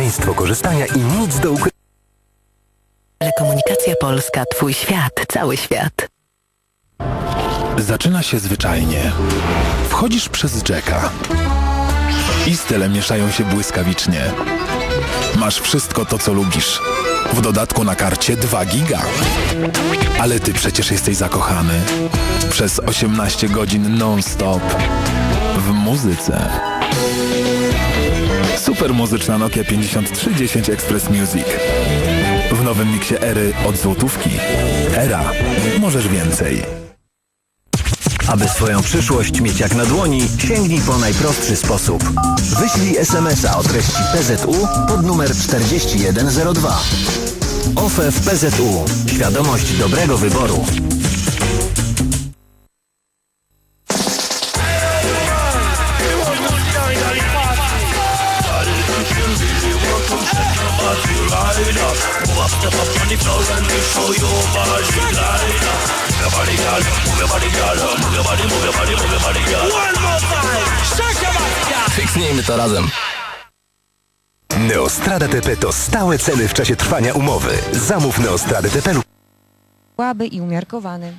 bezpieczeństwo korzystania i nic do ukrycia. Telekomunikacja Polska, Twój świat, cały świat. Zaczyna się zwyczajnie. Wchodzisz przez Jacka. I style mieszają się błyskawicznie. Masz wszystko to, co lubisz. W dodatku na karcie 2 giga. Ale ty przecież jesteś zakochany. Przez 18 godzin non-stop. W muzyce. Super muzyczna Nokia 5310 Express Music. W nowym miksie Ery od złotówki. Era. Możesz więcej. Aby swoją przyszłość mieć jak na dłoni, sięgnij po najprostszy sposób. Wyślij SMS-a o treści PZU pod numer 4102. OFE w PZU. Świadomość dobrego wyboru. Fiksnijmy to razem. Neostrada TP to stałe ceny w czasie trwania umowy. Zamów Neostradę TP lub słaby i umiarkowany.